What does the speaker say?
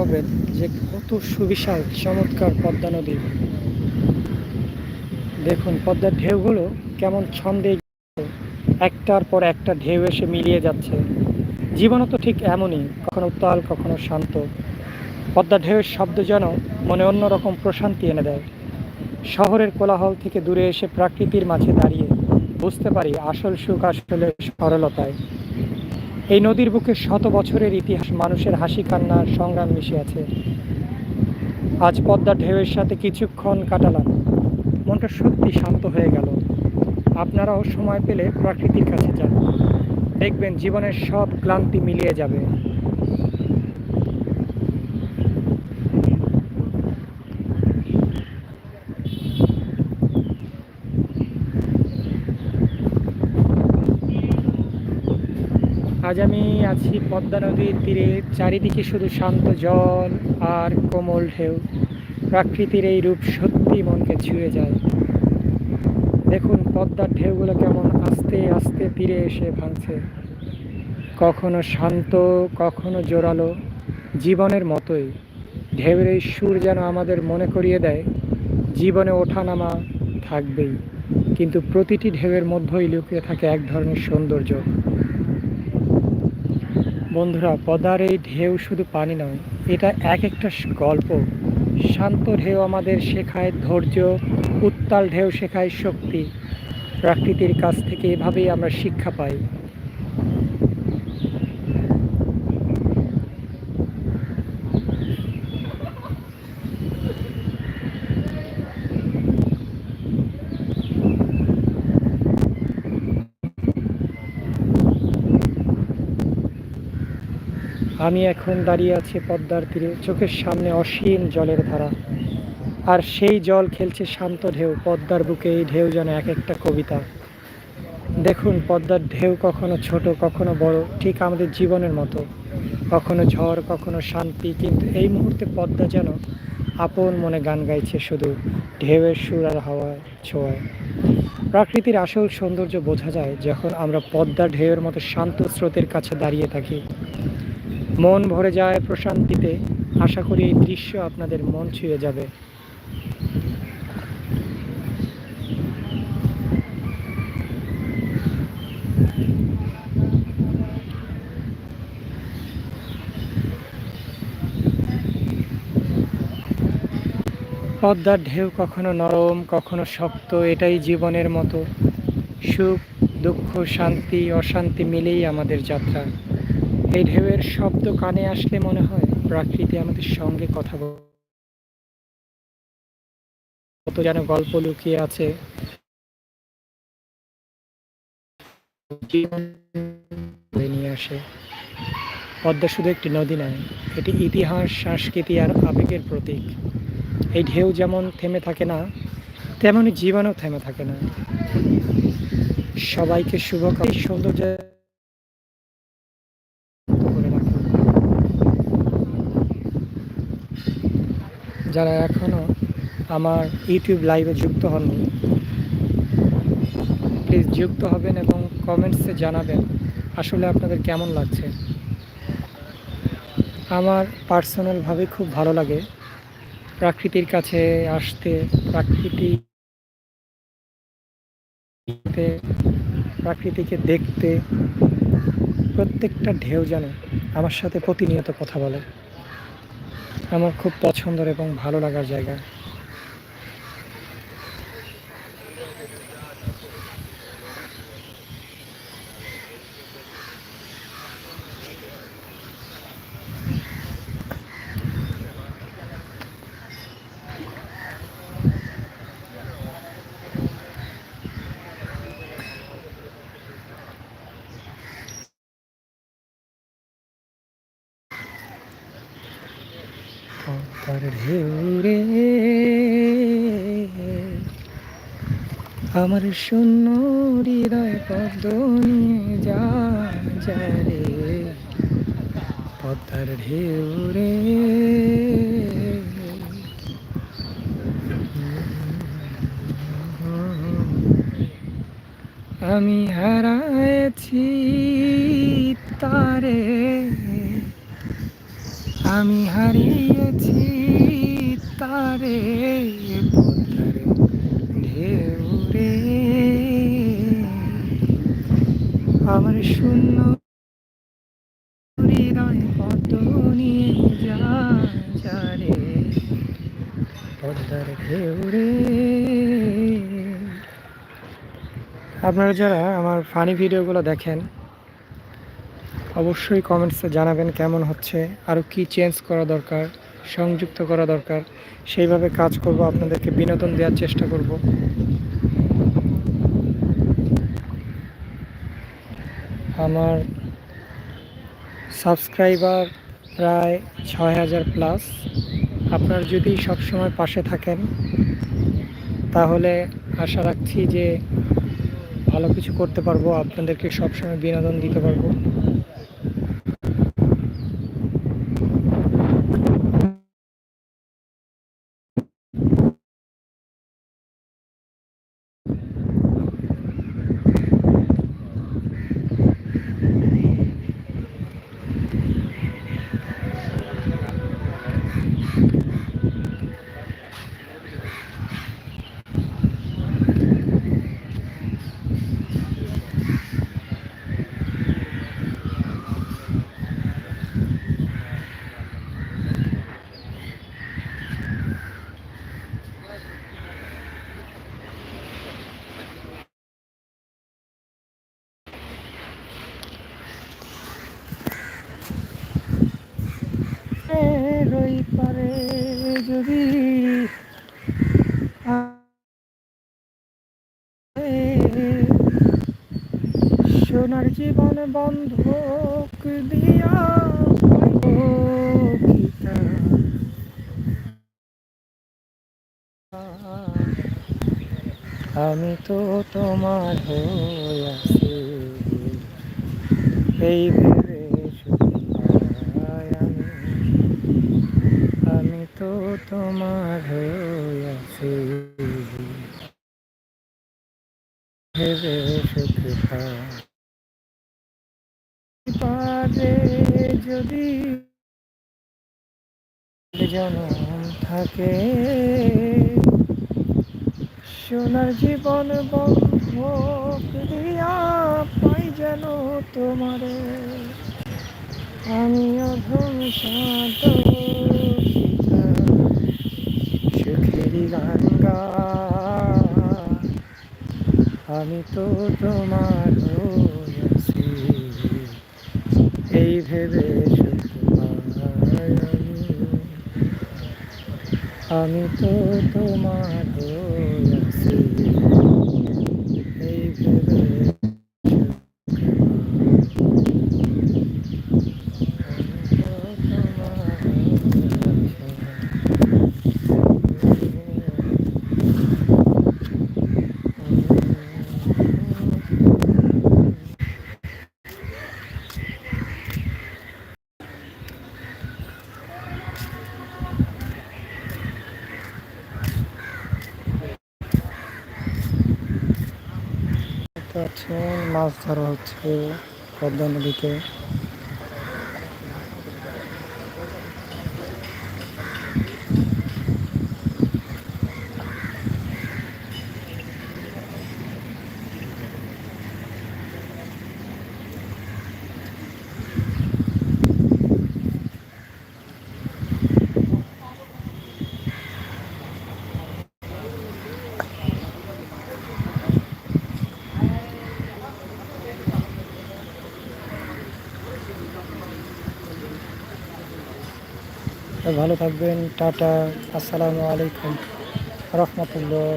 করবেন যে কত সুবিশাল, চমৎকার পদ্মা নদী। দেখুন, পদ্মার ঢেউগুলো কেমন ছন্দে একটার পর একটা ঢেউ এসে মিলিয়ে যাচ্ছে। জীবনও তো ঠিক এমনই, কখনো উত্তাল, কখনো শান্ত। পদ্মার ঢেউয়ের শব্দ যেন মনে অন্যরকম প্রশান্তি এনে দেয়। শহরের কোলাহল থেকে দূরে এসে প্রাকৃতির মাঝে দাঁড়িয়ে বুঝতে পারি আসল সুখ আসলে সরলতায়। এই নদীর বুকে শত বছরের ইতিহাস, মানুষের হাসি কান্নার সংগ্রাম মিশে আছে। আজ পদ্মা ঢেউয়ের সাথে কিছুক্ষণ কাটালাম। মনটা সত্যি শান্ত হয়ে গেল। আপনারাও সময় পেলে প্রকৃতির কাছে যান। দেখবেন জীবনের সব ক্লান্তি মিলিয়ে যাবে। আজ আমি আছি পদ্মা নদীর তীরে। চারিদিকে শুধু শান্ত জল আর কোমল ঢেউ। প্রাকৃতির এই রূপ সত্যি মনকে ছুঁয়ে যায়। দেখুন পদ্মার ঢেউগুলো কেমন আস্তে আস্তে তীরে এসে ভাঙছে। কখনো শান্ত, কখনো জোরালো, জীবনের মতোই। ঢেউয়ের এই সুর যেন আমাদের মনে করিয়ে দেয়, জীবনে ওঠানামা থাকবেই। কিন্তু প্রতিটি ঢেউয়ের মধ্যেই লুকিয়ে থাকে এক ধরনের সৌন্দর্য। বন্ধুরা, পদার এই ঢেউ শুধু পানি নয়, এটা এক একটা গল্প। শান্ত ঢেউ আমাদের শেখায় ধৈর্য, উত্তাল ঢেউ শেখায় শক্তি। প্রাকৃতির কাছ থেকে এভাবেই আমরা শিক্ষা পাই। আমি এখন দাঁড়িয়ে আছি পদ্মার তীরে, চোখের সামনে অসীম জলের ধারা। আর সেই জল খেলছে শান্ত ঢেউ, পদ্মার বুকে এই ঢেউ যেন এক একটা কবিতা। দেখুন, পদ্মার ঢেউ কখনো ছোট, কখনো বড়, ঠিক আমাদের জীবনের মতো। কখনো ঝড়, কখনো শান্তি, কিন্তু এই মুহূর্তে পদ্মা যেন আপন মনে গান গাইছে শুধু ঢেউয়ের সুর আর হাওয়ায় ছোঁয়ায়। প্রকৃতির আসল সৌন্দর্য বোঝা যায় যখন আমরা পদ্মা ঢেউয়ের মতো শান্ত স্রোতের কাছে দাঁড়িয়ে থাকি। মন ভরে যায় প্রশান্তিতে। আশা করি এই দৃশ্য আপনাদের মন ছুঁয়ে যাবে। পদ্মার ঢেউ কখনো নরম, কখনো শক্ত, এটাই জীবনের মতো। সুখ, দুঃখ, শান্তি, অশান্তি মিলেই আমাদের যাত্রা। এই ঢেউয়ের শব্দ কানে আসলে মনে হয় প্রকৃতি আমাদের সঙ্গে কথা কত যেন গল্প লুকিয়ে আছে। নিয়ে আসে। পদ্মা শুধু একটি নদী নয়, এটি ইতিহাস, সংস্কৃতি আর আবেগের প্রতীক। এই ঢেউ যেমন থেমে থাকে না তেমনই জীবনও থেমে থাকে না। সবাইকে শুভ এই সৌন্দর্য করে রাখুন যারা এখনও আমার ইউটিউব লাইভে যুক্ত হননি প্লিজ যুক্ত হবেন এবং কমেন্টসে জানাবেন আসলে আপনাদের কেমন লাগছে। আমার পার্সোনালভাবে খুব ভালো লাগে প্রাকৃতির কাছে আসতে, প্রাকৃতি প্রাকৃতিকে দেখতে, প্রত্যেকটা ঢেউ যেন আমার সাথে প্রতিনিয়ত কথা বলে। আমার খুব পছন্দের এবং ভালো লাগার জায়গা। পদ্মার ঢেউ রে। আমার শূন্য হৃদয় পদ্ম নিয়ে যা যায় রে। পদ্মার ঢেউ রে। আমি হারায়েছি তারে। আমি হারিয়েছি তারে পদ্মারে ঢেউ রে আমার শূন্য হৃদয় কত নিয়ে যা রে। পদ্মার ঢেউ রে আপনারা যারা আমার ফানি ভিডিওগুলো দেখেন, অবশ্যই কমেন্টসে জানাবেন কেমন হচ্ছে আরও কি চেঞ্জ করা দরকার। সংযুক্ত করা দরকার। সেইভাবে কাজ করব, আপনাদেরকে বিনোদন দেওয়ার চেষ্টা করব। আমার সাবস্ক্রাইবার প্রায় ছয় হাজার প্লাস। আপনার যদি সবসময় পাশে থাকেন, তাহলে আশা রাখছি যে ভালো কিছু করতে পারব, আপনাদেরকে সবসময় বিনোদন দিতে পারব রই পারে যদি সোনার জীবন বন্ধক দিয়া আমি তো তোমার হয়ে এই আমি আমি তো তোমার আছি। ভেবে সুখী পারে যদি জনম থাকে। সোনার জীবন বন্ধ দিয়া পাই যেন তোমারে। আমি অধম সাদ সুখেরই গান গা আমি তো তোমার এই ভেবে আমি তো তোমার হয়ে আছি এই ভেবে দেখতে মাছ ধরা হচ্ছে পদ্মা নদীতে। ভালো থাকবেন টাটা আসসালামু আলাইকুম রহমতুল্লাহ।